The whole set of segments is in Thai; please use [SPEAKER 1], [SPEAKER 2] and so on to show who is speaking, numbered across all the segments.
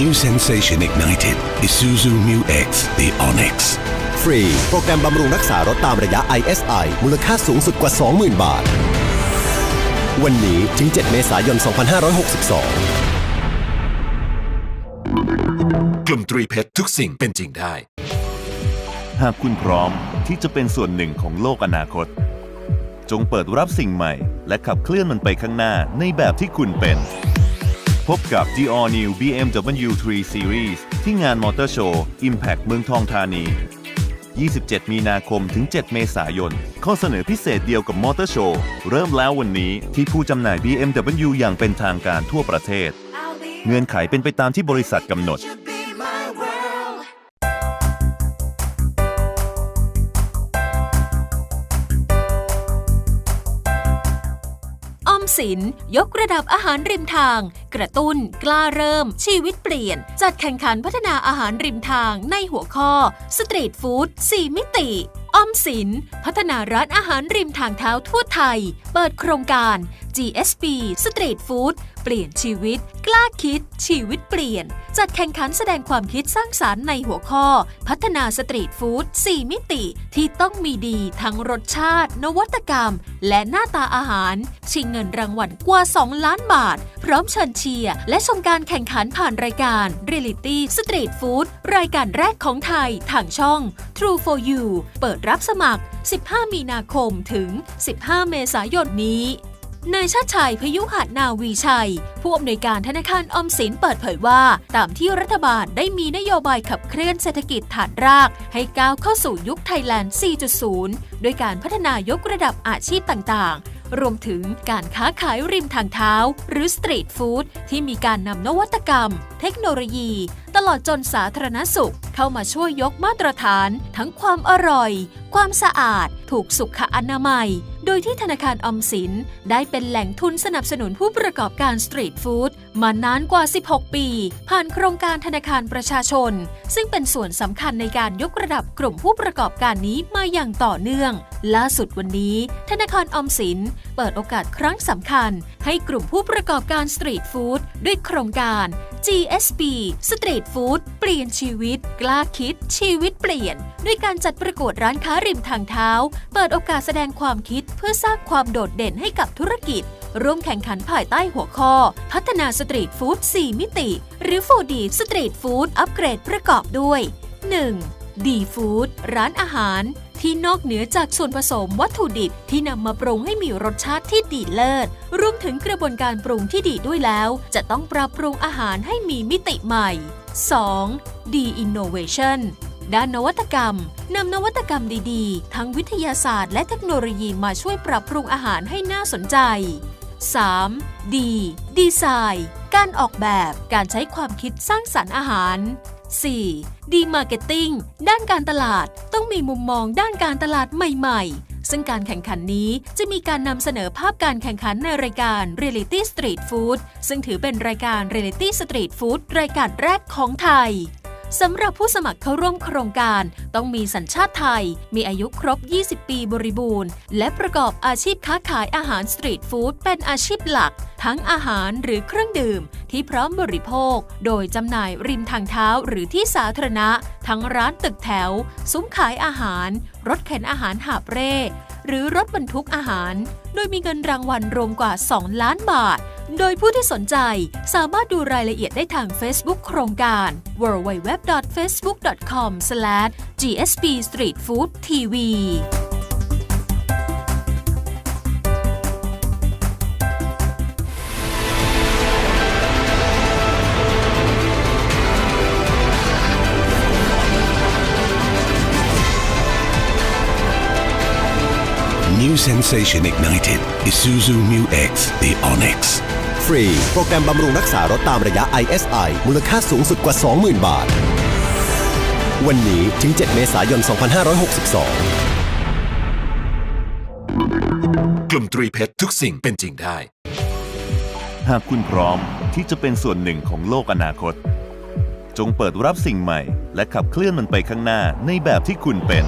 [SPEAKER 1] New sensation ignited. Isuzu Mu X, the Onyx.
[SPEAKER 2] ฟรี โปรแกรมบำรุงรักษารถตามระยะ ISI มูลค่าสูงสุดกว่า 20,000 บาท วันนี้ถึง 7 เมษายน 2562
[SPEAKER 3] กลุ่มตรีเพชรทุกสิ่งเป็นจริงได้
[SPEAKER 4] หากคุณพร้อมที่จะเป็นส่วนหนึ่งของโลกอนาคต จงเปิดรับสิ่งใหม่ และขับเคลื่อนมันไปข้างหน้าในแบบที่คุณเป็น พบกับ The All New BMW 3 Series ที่งานมอเตอร์โชว์ Impact เมืองทองธานี 27 มีนาคมถึง 7 เมษายน ข้อเสนอพิเศษเดียวกับมอเตอร์โชว์ เริ่มแล้ววันนี้ที่ผู้จำหน่าย BMW อย่างเป็นทางการทั่วประเทศ เงื่อนไขเป็นไปตามที่บริษัทกำหนด
[SPEAKER 5] มสิน ยกระดับอาหารริมทาง กระตุ้น กล้าเริ่ม ชีวิตเปลี่ยน จัดแข่งขันพัฒนาอาหารริมทางในหัวข้อ สตรีทฟู้ด4มิติออมสิน พัฒนาร้านอาหารริมทางเท้าทั่วไทย เปิดโครงการ GSP สตรีทฟู้ดเปลี่ยนชีวิต กล้าคิด ชีวิตเปลี่ยน จัดแข่งขันแสดงความคิดสร้างสารรค์ในหัวข้อ พัฒนาสตรีทฟู้ด4มิติที่ต้องมีดีทั้งรสชาติ นวัตกรรม และหน้าตาอาหาร ชิงเงินรางวัลกว่า 2 ล้านบาท พร้อมเชิญเชียร์และชมการแข่งขันผ่านรายการ Reality Street Food รายการแรกของไทยทางช่อง True for You เปิดรับสมัคร 15 มีนาคมถึง 15 เมษายนนี้ นายชาติชัยพยุหนาวีชัย ผู้อำนวยการธนาคารออมสินเปิดเผยว่า ตามที่รัฐบาลได้มีนโยบายขับเคลื่อนเศรษฐกิจฐานราก ให้ก้าวเข้าสู่ยุคไทยแลนด์ 4.0 ด้วยการพัฒนายกระดับอาชีพต่างๆรวมถึงการค้าขายริมทางเท้า หรือสตรีทฟู้ดที่มีการนำนวัตกรรม เทคโนโลยี ตลอดจนสาธารณสุข เข้ามาช่วยยกมาตรฐาน ทั้งความอร่อย ความสะอาด ถูกสุขอนามัย ดยที่ธนาคารอมสินได้เป็นแหล่งทุนสนับสนุนผู้ประกอบการสตรีทฟู้ดมานานกว่า 16 ปี ผ่านโครงการธนาคารประชาชน ซึ่งเป็นส่วนสำคัญในการยกระดับกลุ่มผู้ประกอบการนี้มาอย่างต่อเนื่อง ล่าสุดวันนี้ ธนาคารออมสิน เปิดโอกาสครั้งสำคัญ ให้กลุ่มผู้ประกอบการสตรีทฟู้ดด้วยโครงการ GSP สตรีทฟู้ดเปลี่ยนชีวิต กล้าคิด ชีวิตเปลี่ยน ด้วยการจัดประกวดร้านค้าริมทางเท้า เปิดโอกาสแสดงความคิดเพื่อสร้างความโดดเด่นให้กับธุรกิจ ร่วมแข่งขันภายใต้หัวข้อ พัฒนาสตรีทฟู้ด 4 มิติ หรือ 4D สตรีทฟู้ดอัปเกรดประกอบด้วย 1. ดีฟู้ดร้านอาหาร ที่นอกเหนือจากส่วนผสมวัตถุดิบที่นำมาปรุงให้มีรสชาติที่ดีเลิศ รวมถึงกระบวนการปรุงที่ดีด้วยแล้ว จะต้องปรับปรุงอาหารให้มีมิติใหม่ 2. D Innovation ด้านนวัตกรรมนำนวัตกรรมดีๆ ทั้งวิทยาศาสตร์และเทคโนโลยีมาช่วยปรับปรุงอาหารให้น่าสนใจ 3. D ดีไซน์การออกแบบการใช้ความคิดสร้างสรรค์อาหาร 4. ดีมาร์เก็ตติ้งด้านการตลาดต้องมีมุมมองด้านการตลาดใหม่ ๆซึ่งการแข่งขันนี้จะมีการนำเสนอภาพการแข่งขันในรายการ Reality Street Food ซึ่งถือเป็นรายการ Reality Street Food รายการแรกของไทย สำหรับผู้สมัครเข้าร่วมโครงการ ต้องมีสัญชาติไทย มีอายุครบ 20 ปีบริบูรณ์ และประกอบอาชีพค้าขายอาหารสตรีทฟู้ดเป็นอาชีพหลัก ทั้งอาหารหรือเครื่องดื่ม ที่พร้อมบริโภค โดยจำหน่ายริมทางเท้าหรือที่สาธารณะ ทั้งร้านตึกแถว ซุ้มขายอาหาร รถเข็นอาหารหาบเร่หรือรถบรรทุกอาหาร โดยมีเงินรางวัลรวมกว่า 2 ล้านบาท โดยผู้ที่สนใจสามารถดูรายละเอียดได้ทาง Facebook โครงการ www.facebook.com/gspstreetfoodtv
[SPEAKER 1] sensation ignited. Isuzu Mu X, the Onyx.
[SPEAKER 2] ฟรี โปรแกรมบำรุงรักษารถตามระยะ ISI มูลค่าสูงสุดกว่า 20,000 บาท วันนี้ถึง 7 เมษายน 2562
[SPEAKER 3] กลุ่มตรีเพชรทุกสิ่งเป็นจริงได้
[SPEAKER 4] หากคุณพร้อมที่จะเป็นส่วนหนึ่งของโลกอนาคต จงเปิดรับสิ่งใหม่ และขับเคลื่อนมันไปข้างหน้าในแบบที่คุณเป็น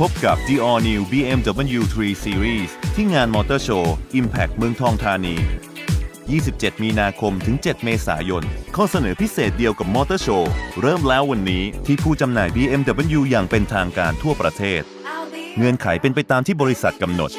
[SPEAKER 4] พบกับ The All New BMW 3 Series ที่งานมอเตอร์โชว์ Impact เมืองทองธานี 27 มีนาคมถึง 7 เมษายน ข้อเสนอพิเศษเดียวกับมอเตอร์โชว์ เริ่มแล้ววันนี้ที่ผู้จำหน่าย BMW อย่างเป็นทางการทั่วประเทศ เงื่อนไขเป็นไปตามที่บริษัทกำหนด